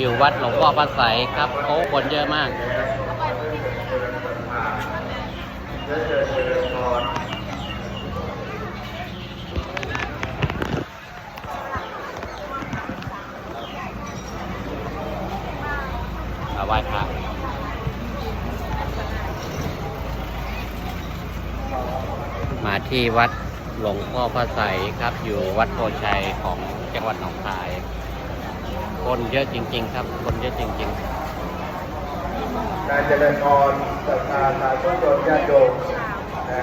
อยู่วัดหลวงพ่อพระไสยครับโอ้คนเยอะมากมาไหว้พระมาที่วัดหลวงพ่อพระไสยครับ อยู่วัดโพชัยของจังหวัดหนองคาย คนเยอะจริง ๆ ครับ คนเยอะจริงนายเจริญพรศรัทธาสาธุชนญาติโยมนะ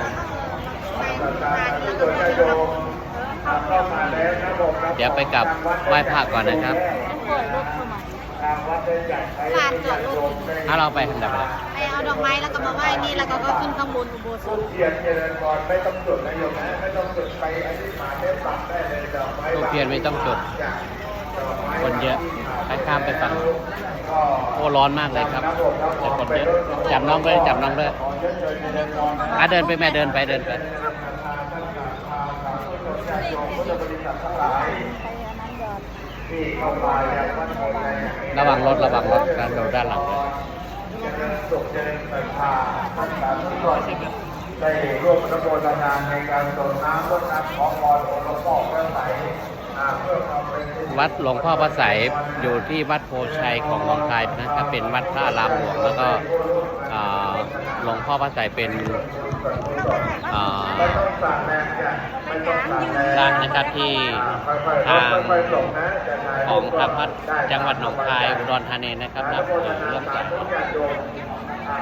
ศรัทธาสาธุชนญาติโยมเข้ามาแล้วนะผมครับๆเดี๋ยวไปกลับไหว้พระก่อนนะครับทางวัดได้จัดให้ญาติโยมได้ถ้าเราไปทางไหนไปไปเอาดอกไม้แล้วก็มาไหว้นี่แล้วก็ก็ขึ้นข้างบนอุโบสถเทียนเจริญพรไม่ต้องจุดนะโยมนะไม่ต้องจุดไปอธิษฐานได้ปักได้เลยดอกไม้ทูบเทียนไม่ต้องจุดจ้ะดอกไม้ คนเยอะให้ข้ามไปฝั่งโอ้ร้อนมากเลยครับแต่คนเยอะจับน้องเลยจับน้องเลยอะเดินไปแม่เดินไปเดินไประวังรถระวังรถการโดนด้านหลังเลยได้ร่วมกรับโมทนาในการส่งน้ำรดน้ำของพรองค์หลวงพ่อพระไสยอ่าเพื่อความเป็นสิริ วัดหลวงพ่อพระไสยอยู่ที่วัดโพชัยของหนองคายนะครับเป็นวัดพระอารามหลวงแล้วก็หลวงพ่อพระไสยเป็นอ่างนะครับที่ทางของทางวัดจังหวัดหนองคายอุดรธานีนะครับรับเอ่อเรื่องจาก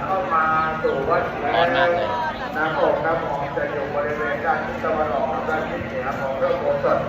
เข้ามาสู่วัดร้อนมากเลยน้ำโขงน้ำหอมจะอยู่บริเวณด้านทิศตะวันออกด้านทิศเหนือของพระโบสถ